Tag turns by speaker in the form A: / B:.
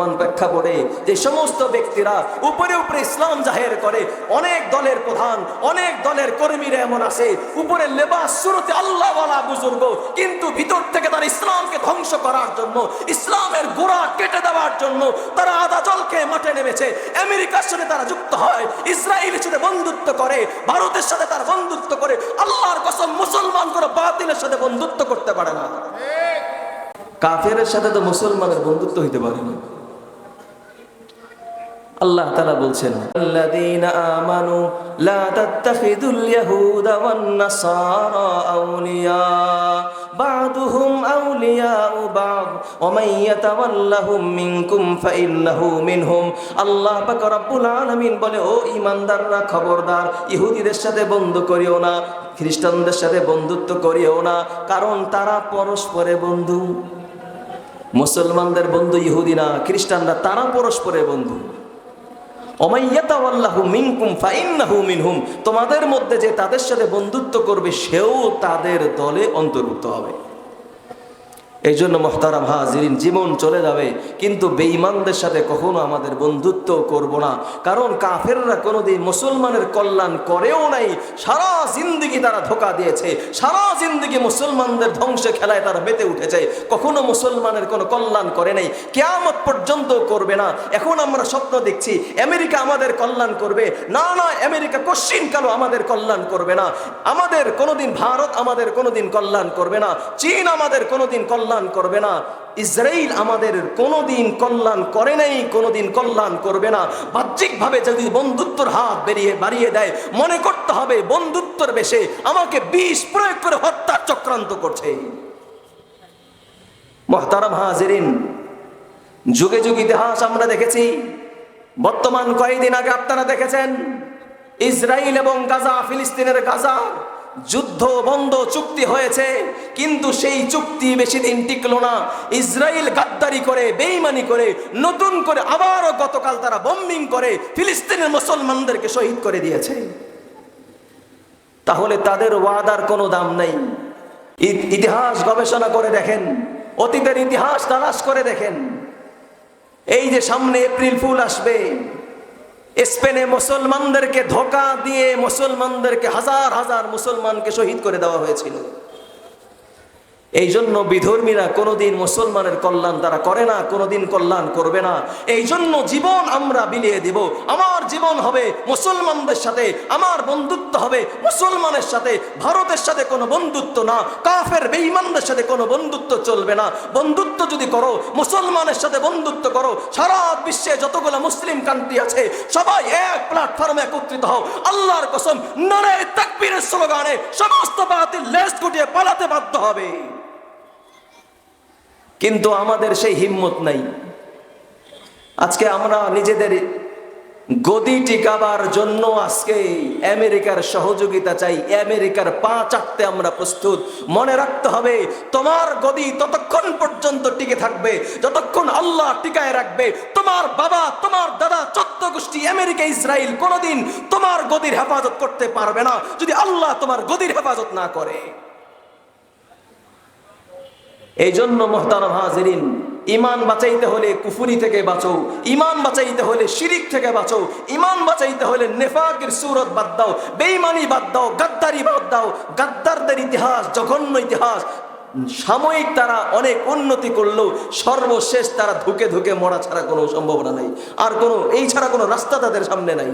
A: বর্তমান প্রেক্ষাপটে যে সমস্ত ব্যক্তিরা উপরে উপরে ইসলাম জাহের করে অনেক দলের প্রধান অনেক দলের কর্মীরা এমন আছে উপরে লেবাস শুরুতে আল্লাহ বলা বুজুর্গ কিন্তু ভিতর থেকে তার ইসলামকে ধ্বংস করার জন্য ইসলামের গোড়া কেটে দেওয়ার জন্য তারা আদা জল খেয়ে মাঠে নেমেছে। আমেরিকার সাথে তারা যুক্ত হয় ইসরায়েলের সাথে বন্ধুত্ব করে ভারতের সাথে তার বন্ধুত্ব করে আল্লাহর কসম মুসলমান কোনো বাতিলের সাথে বন্ধুত্ব করতে পারে না। কাফেরের সাথে তো মুসলমানের বন্ধুত্ব হইতে পারে না। আল্লাহ তালা বলছেন আমানু লা তাত্তাখিদুল ইয়াহুদা ওয়ান নাসারা আউলিয়া, বা'দুহুম আউলিয়াউ বা'দ, ওয়া মান ইয়াতাওয়াল্লাহুম মিনকুম মিনহুম। আল্লাহ পাক রব্বুল আলামিন বলে, ও ঈমানদাররা, খবরদার, ইহুদিদের সাথে বন্ধু করিও না, খ্রিস্টানদের সাথে বন্ধুত্ব করিও না, কারণ তারা পরস্পরে বন্ধু। মুসলমানদের বন্ধু ইহুদিনা খ্রিস্টানরা তারা পরস্পরে বন্ধু। তোমাদের মধ্যে যে তাদের সাথে বন্ধুত্ব করবে সেও তাদের দলে অন্তর্ভুক্ত হবে। এই জন্য মোহতারাম হাজিরিন, জীবন চলে যাবে। কিন্তু বেঈমানদের সাথে কখনো আমাদের বন্ধুত্ব করব না। কারণ কাফেররা কোনোদিন মুসলমানের কল্যাণ করেও নাই। সারা জিন্দিগি তারা ধোকা দিয়েছে। সারা জিন্দিগি মুসলমানদের ধ্বংসে খেলায় তারা মেতে উঠেছে। কখনো মুসলমানের কোনো কল্যাণ করে নাই। কেয়ামত পর্যন্ত করবে না। এখন আমরা স্বপ্ন দেখছি, আমেরিকা আমাদের কল্যাণ করবে। না না, আমেরিকা কশ্চিন কালো আমাদের কল্যাণ করবে না। আমাদের কোনোদিন ভারত আমাদের কোনোদিন কল্যাণ করবে না। চীন আমাদের কোনোদিন কল্যাণ করবে না। ইসরায়েল আমাদের কোনোদিন কল্যাণ করে নাই, কোনোদিন কল্যাণ করবে না। বাহ্যিকভাবে যদি বন্ধুত্বর হাত বেরিয়ে বাড়িয়ে দেয়, মনে করতে হবে বন্ধুত্বর বেশে আমাকে বিষ প্রয়োগ করে হত্যার চক্রান্ত করছে। মহতারাম হাজিরিন, যুগে যুগ ইতিহাস আমরা দেখেছি। বর্তমান কয়েকদিন আগে আপনারা দেখেছেন ইসরায়েল এবং গাজা, ফিলিস্তিনের গাজা যুদ্ধ বন্ধ চুক্তি হয়েছে, কিন্তু সেই চুক্তি বেশি দিন টিকলো না। ইসরায়েল গাদ্দারি করে, বেইমানি করে, নতুন করে আবারও গতকাল তারা বম্বিং করে, ফিলিস্তিনের মুসলমানদেরকে শহীদ করে দিয়েছে। তাহলে তাদের ওয়াদার কোনো দাম নেই। ইতিহাস গবেষণা করে দেখেন, অতীতের ইতিহাস তালাশ করে দেখেন। এই যে সামনে এপ্রিল ফুল আসবে স্পেনে মুসলমানদেরকে ধোকা দিয়ে মুসলমানদেরকে হাজার হাজার মুসলমানকে শহীদ করে দেওয়া হয়েছিল। এই জন্য বিধর্মীরা কোনোদিন মুসলমানের কল্যাণ তারা করে না, কোনোদিন কল্যাণ করবে না। এই জন্য জীবন আমরা বিলিয়ে দিব। আমার জীবন হবে মুসলমানদের সাথে, আমার বন্ধুত্ব হবে মুসলমানের সাথে, ভারতের সাথে কোনো বন্ধুত্ব না, কাফের, বেঈমানদের সাথে কোনো বন্ধুত্ব চলবে না। বন্ধুত্ব যদি করো, মুসলমানের সাথে বন্ধুত্ব করো, সারা বিশ্বে যতগুলো মুসলিম কান্ট্রি আছে, সবাই এক প্ল্যাটফর্মে একত্রিত হও। আল্লাহর কসম নারে তাকবীরের স্লোগানে সমস্ত বাতিল লেজ গুটিয়ে পালাতে বাধ্য হবে। কিন্তু আমাদের সেই হিম্মত নাই। আজকে আমরা নিজেদের গদি টিকাবার জন্য আজকে আমেরিকার সহযোগিতা চাই, আমেরিকার পা চাটতে আমরা প্রস্তুত। মনে রাখতে হবে, তোমার গদি ততক্ষণ পর্যন্ত টিকে থাকবে, যতক্ষণ আল্লাহ টিকায় রাখবে। তোমার বাবা, তোমার দাদা, চোদ্দ গোষ্ঠী, আমেরিকা, ইসরায়েল কোনোদিন তোমার গদির হেফাজত করতে পারবে না। যদি আল্লাহ তোমার গদির হেফাজত না করে। এই জন্য মোহতারাম ইমান বাঁচাইতে হলে কুফুরি থেকে বাঁচো ইমান বাঁচাইতে হলে শিরিক থেকে বাঁচো ইমান বাঁচাইতে হলে নেফাকের সুরত বাদ দাও বেইমানি বাদ দাও, গাদ্দারি বাদ দাও, গাদ্দারদের ইতিহাস, জঘন্য ইতিহাস, সাময়িক তারা অনেক উন্নতি করলেও সর্বশেষ তারা ধুকে ধুকে মরা ছাড়া কোনো সম্ভাবনা নাই, আর কোনো, এই ছাড়া কোনো রাস্তা তাদের সামনে নাই।